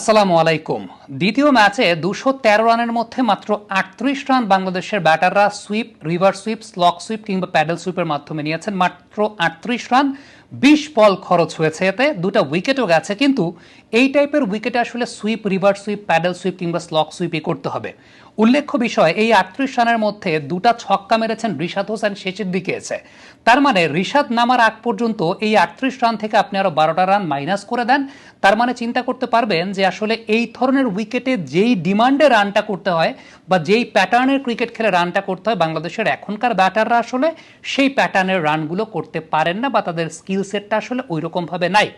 আসসালামু আলাইকুম। দ্বিতীয় ম্যাচে দুশো তেরো রানের মধ্যে মাত্র আটত্রিশ রান বাংলাদেশের ব্যাটাররা sweep, reverse sweep, slog sweep কিংবা প্যাডেল সুইপের মাধ্যমে নিয়েছেন। মাত্র আটত্রিশ রান, বিশ বল খরচ হয়েছে এতে। দুটা উইকেটও গেছে, কিন্তু এই টাইপের উইকেটে আসলে sweep, reverse sweep, paddle sweep কিংবা স্লক সুইপই করতে হবে। উল্লেখ্য বিষয়, এই আটত্রিশ রানের মধ্যে দুটা ছক্কা মেরেছেন রিশাদ হোসেন, শেষের দিকে এসে। তার মানে রিশাদ নামার আগ পর্যন্ত এই আটত্রিশ রান থেকে আপনি আরও বারোটা রান মাইনাস করে দেন। তার মানে চিন্তা করতে পারবেন যে আসলে এই ধরনের উইকেটে যেই ডিমান্ডে রানটা করতে হয় বা যেই প্যাটার্নের ক্রিকেট খেলে রানটা করতে হয়, বাংলাদেশের এখনকার ব্যাটাররা আসলে সেই প্যাটার্নের রানগুলো করতে পারেন না বা তাদের স্কিল সেটটা আসলে ওই রকমভাবে নাই।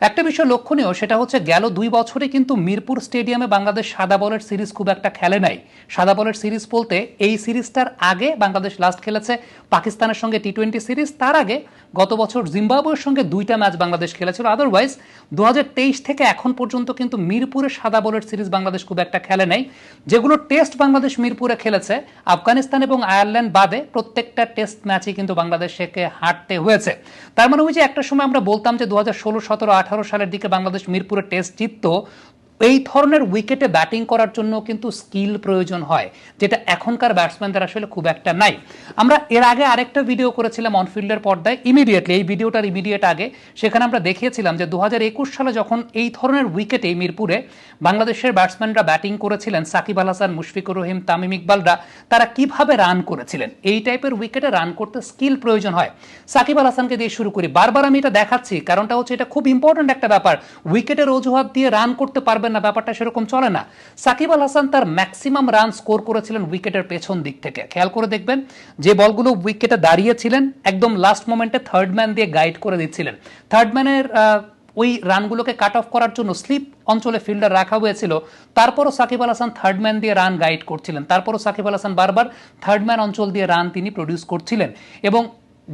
একটা বিষয় লক্ষণীয়, সেটা হচ্ছে গেল দুই বছরে কিন্তু মিরপুর স্টেডিয়ামে বাংলাদেশ সাদা বলের সিরিজ খুব একটা খেলে নাই। সাদা বলের সিরিজ বলতে এই সিরিজটার আগে বাংলাদেশ লাস্ট খেলেছে পাকিস্তানের সঙ্গে টি টোয়েন্টি সিরিজ, তার আগে গত বছর জিম্বাবুয়ের সঙ্গে দুইটা ম্যাচ বাংলাদেশ খেলেছিল। আদারওয়াইজ দু হাজার তেইশ থেকে এখন পর্যন্ত কিন্তু মিরপুরে সাদা বলের সিরিজ বাংলাদেশ খুব একটা খেলে নাই। যেগুলো টেস্ট বাংলাদেশ মিরপুরে খেলেছে, আফগানিস্তান এবং আয়ারল্যান্ড বাদে প্রত্যেকটা টেস্ট ম্যাচই কিন্তু বাংলাদেশকে হারতে হয়েছে। তার মানে ওই যে একটা সময় আমরা বলতাম যে দু হাজার ষোলো সতেরো সালের দিকে বাংলাদেশ মিরপুরে টেস্ট জিততো। এই ধরনের উইকেটে ব্যাটিং করার জন্য কিন্তু স্কিল প্রয়োজন হয়, যেটা এখনকার ব্যাটসম্যানদের আসলে খুব একটা নাই। আমরা এর আগে আরেকটা ভিডিও করেছিলাম অনফিল্ডের পর্দায় ইমিডিয়েটলি এই ভিডিওটার ইমিডিয়েট আগে। সেখানে আমরা দেখিয়েছিলাম যে দু হাজার একুশ সালে যখন এই ধরনের উইকেটে মিরপুরে বাংলাদেশের ব্যাটসম্যানরা ব্যাটিং করেছিলেন, সাকিব আল হাসান, মুশফিকুর রহিম, তামিম ইকবালরা, তারা কীভাবে রান করেছিলেন? এই টাইপের উইকেটে রান করতে স্কিল প্রয়োজন হয়। সাকিব আল হাসানকে দিয়ে শুরু করি। বারবার আমি এটা দেখাচ্ছি, কারণটা হচ্ছে এটা খুব ইম্পর্ট্যান্ট একটা ব্যাপার। উইকেটের অজুহাত দিয়ে রান করতে পারবেন না, ব্যাপারটা সেরকম চলে না। সাকিব আল হাসান তার ম্যাক্সিমাম রান স্কোর করেছিলেন উইকেটের পেছন দিক থেকে। খেয়াল করে দেখবেন, যে বলগুলো উইকেটে দাঁড়িয়েছিলেন, একদম লাস্ট মোমেন্টে থার্ড ম্যান দিয়ে গাইড করে দিচ্ছিলেন। থার্ড ম্যানের ওই রানগুলোকে কাট অফ করার জন্য স্লিপ অঞ্চলে ফিল্ডার রাখা হয়েছিল। তারপরও সাকিব আল হাসান থার্ড ম্যান দিয়ে রান গাইড করছিলেন। তারপরও সাকিব আল হাসান বারবার থার্ড ম্যান অঞ্চল দিয়ে রান তিনি প্রডিউস করছিলেন। এবং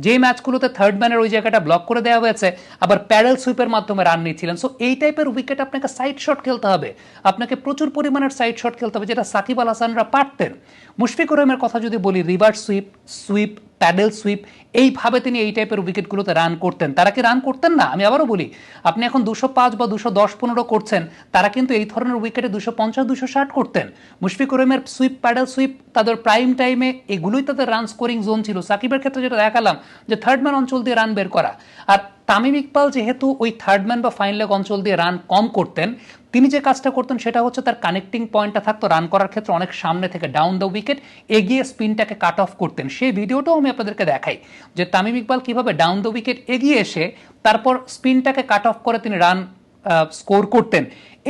যে ম্যাচগুলোতে থার্ড ম্যানের ওই জায়গাটা ব্লক করে দেওয়া হয়েছে, আবার প্যারেল সুইপের মাধ্যমে রান নিয়েছিলেন। সো এই টাইপের উইকেট আপনাকে সাইড শট খেলতে হবে। আপনাকে প্রচুর পরিমাণের সাইড শট খেলতে হবে, যেটা সাকিব আল হাসানরা পারতেন। মুশফিকুর রহিমের কথা যদি বলি reverse sweep sweep paddle sweep, এইভাবে তিনি এই টাইপের উইকেটগুলোতে রান করতেন। তারা কি রান করতেন না? আমি আবারও বলি, আপনি এখন দুশো পাঁচ বা দুশো দশ পনেরো করছেন, তারা কিন্তু এই ধরনের উইকেটে দুশো পঞ্চাশ, দুশো ষাট করতেন। মুশফিকুর রহিমের সুইপ, প্যাডেল সুইপ, তাদের প্রাইম টাইমে এগুলোই তাদের রান স্কোরিং জোন ছিল। সাকিবের ক্ষেত্রে যেটা দেখালাম, যে থার্ড ম্যান অঞ্চল দিয়ে রান বের করা। আর তামিম ইকবাল যেহেতু ওই থার্ড ম্যান বা ফাইন লেগ অঞ্চল দিয়ে রান কম করতেন তিনি যে কাজটা করতেন সেটা হচ্ছে তার কানেক্টিং পয়েন্টটা থাকতো রান করার ক্ষেত্রে অনেক সামনে থেকে ডাউন দ্য উইকেট এগিয়ে স্পিনটাকে কাট অফ করতেন। সেই ভিডিওটাও আমি আপনাদেরকে দেখাই যে তামিম ইকবাল কীভাবে ডাউন দ্য উইকেট এগিয়ে এসে তারপর স্পিনটাকে কাট অফ করে তিনি রান স্কোর করতেন।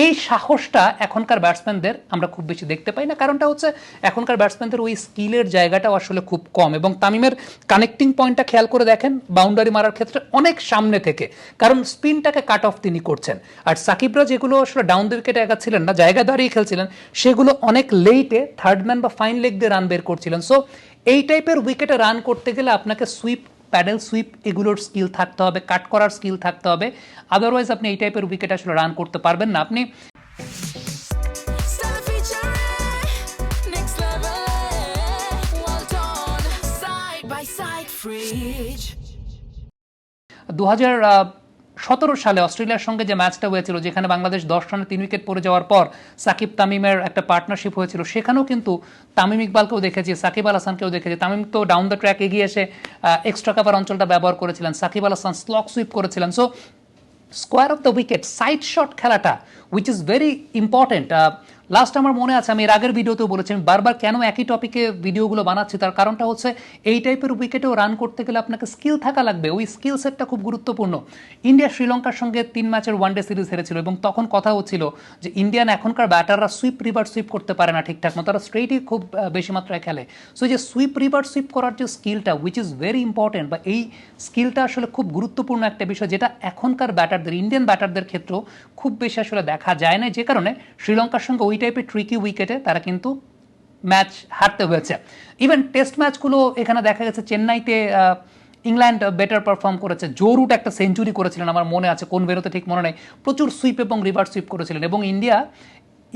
এই সাহসটা এখনকার ব্যাটসম্যানদের আমরা খুব বেশি দেখতে পাই না। কারণটা হচ্ছে এখনকার ব্যাটসম্যানদের ওই স্কিলের জায়গাটাও আসলে খুব কম এবং তামিমের কানেক্টিং পয়েন্টটা খেয়াল করে দেখেন বাউন্ডারি মারার ক্ষেত্রে অনেক সামনে থেকে। কারণ স্পিনটাকে কাট অফ তিনি করছেন। আর সাকিবরা যেগুলো আসলে ডাউন দ্য উইকেটে এগাচ্ছিলেন না, জায়গা দাঁড়িয়ে খেলছিলেন, সেগুলো অনেক লেটে থার্ড ম্যান বা ফাইন লেগ দিয়ে রান বের করছিলেন। সো এই টাইপের উইকেটে রান করতে গেলে আপনাকে সুইপ প্যাডেল সুইপ এগুলোর স্কিল থাকতে হবে কাট করার স্কিল থাকতে হবে। আদারওয়াইজ আপনি এই টাইপের উইকেট আসলে রান করতে পারবেন না। আপনি দু featuring সতেরো সালে অস্ট্রেলিয়ার সঙ্গে যে ম্যাচটা হয়েছিল, যেখানে বাংলাদেশ দশ রানে তিন উইকেট পড়ে যাওয়ার পর সাকিব তামিমের একটা পার্টনারশিপ হয়েছিল, সেখানেও কিন্তু তামিম ইকবালকেও দেখেছি, সাকিব আল হাসানকেও দেখেছি। তামিম তো ডাউন দ্য ট্র্যাক এগিয়ে এসে এক্সট্রা কাভার অঞ্চলটা ব্যবহার করেছিলেন, সাকিব আল হাসান স্লক সুইপ করেছিলেন। So square of the wicket side shot খেলাটা which is very important last আমার মনে আছে, আমি এর আগের ভিডিওতেও বলেছি, আমি বারবার কেন একই টপিকে ভিডিওগুলো বানাচ্ছি, তার কারণটা হচ্ছে এই টাইপের উইকেটেও রান করতে গেলে আপনাকে স্কিল থাকা লাগবে। ওই স্কিল সেটটা খুব গুরুত্বপূর্ণ। ইন্ডিয়া শ্রীলঙ্কার সঙ্গে তিন ম্যাচের ওয়ানডে সিরিজ হেরেছিল এবং তখন কথা হচ্ছিল যে ইন্ডিয়ান এখনকার ব্যাটাররা সুইপ রিভার সুইপ করতে পারে না ঠিকঠাক মতো, তারা স্ট্রেটই খুব বেশি মাত্রায় খেলে। সো যে সুইপ রিভার সুইপ করার যে স্কিলটা উইচ ইজ ভেরি ইম্পর্টেন্ট বা এই স্কিলটা আসলে খুব গুরুত্বপূর্ণ একটা বিষয়, যেটা এখনকার ব্যাটারদের ইন্ডিয়ান ব্যাটারদের ক্ষেত্রেও খুব বেশি আসলে দেখা যায় না যে কারণে শ্রীলঙ্কার সঙ্গে ওই টাইপের ট্রিকি উইকেটে তারা কিন্তু ম্যাচ হারতে হয়েছে। ইভেন টেস্ট ম্যাচগুলো এখানে দেখা গেছে চেন্নাইতে ইংল্যান্ড বেটার পারফর্ম করেছে। জোরুট একটা সেঞ্চুরি করেছিলেন, আমার মনে আছে, কোন বেরোতে ঠিক মনে নেই। প্রচুর সুইপ এবং রিভার সুইপ করেছিলেন। এবং ইন্ডিয়া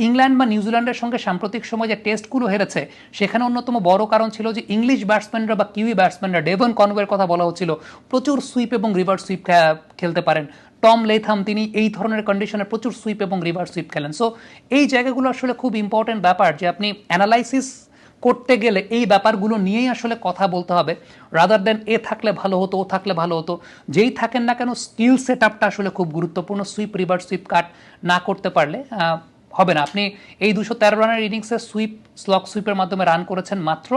ইংল্যান্ড বা নিউজিল্যান্ডের সঙ্গে সাম্প্রতিক সময় যে টেস্টগুলো হেরেছে, সেখানে অন্যতম বড় কারণ ছিল যে ইংলিশ ব্যাটসম্যানরা বা কিউই ব্যাটসম্যানরা ডেভন কনওয়ের কথা বলা হচ্ছিল। প্রচুর সুইপ এবং রিভার্স সুইপ খেলতে পারেন। টম লেথাম তিনি এই ধরনের কন্ডিশনে প্রচুর সুইপ এবং রিভার্স সুইপ খেলেন। সো এই জায়গাগুলো আসলে খুব ইম্পর্টেন্ট ব্যাপার যে আপনি অ্যানালাইসিস করতে গেলে এই ব্যাপারগুলো নিয়েই আসলে কথা বলতে হবে। রাদার দেন এ থাকলে ভালো হতো, ও থাকলে ভালো হতো, যেই থাকেন না কেন স্কিল সেট আপটা আসলে খুব গুরুত্বপূর্ণ। সুইপ, রিভার্স সুইপ কাট না করতে পারলে হবে না। আপনি এই দুশো তেরো রানের ইনিংসে সুইপ স্লক সুইপের মাধ্যমে রান করেছেন মাত্র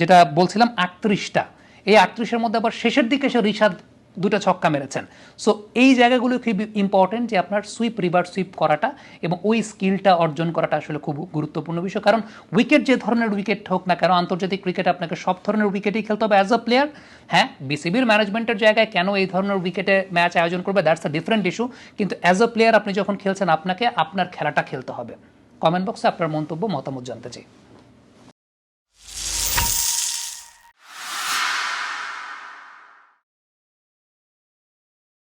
যেটা বলছিলাম আটত্রিশটা। এই আটত্রিশের মধ্যে আবার শেষের দিকে সে রিশাদ দুটো ছক্কা মেরেছেন। সো এই জায়গাগুলো খুব ইম্পর্টেন্ট যে আপনার সুইপ রিভার সুইপ করাটা এবং ওই স্কিলটা অর্জন করাটা আসলে খুব গুরুত্বপূর্ণ বিষয়। কারণ উইকেট যে ধরনের উইকেট হোক না কেন, আন্তর্জাতিক ক্রিকেট আপনাকে সব ধরনের উইকেটেই খেলতে হবে অ্যাজ আ প্লেয়ার হ্যাঁ বিসিবির ম্যানেজমেন্টের জায়গায় কেন এই ধরনের উইকেটে ম্যাচ আয়োজন করবে দ্যাটস আ ডিফারেন্ট ইস্যু কিন্তু অ্যাজ আ প্লেয়ার আপনি যখন খেলছেন, আপনাকে আপনার খেলাটা খেলতে হবে। কমেন্ট বক্সে আপনার মন্তব্য, মতামত জানতে চাই।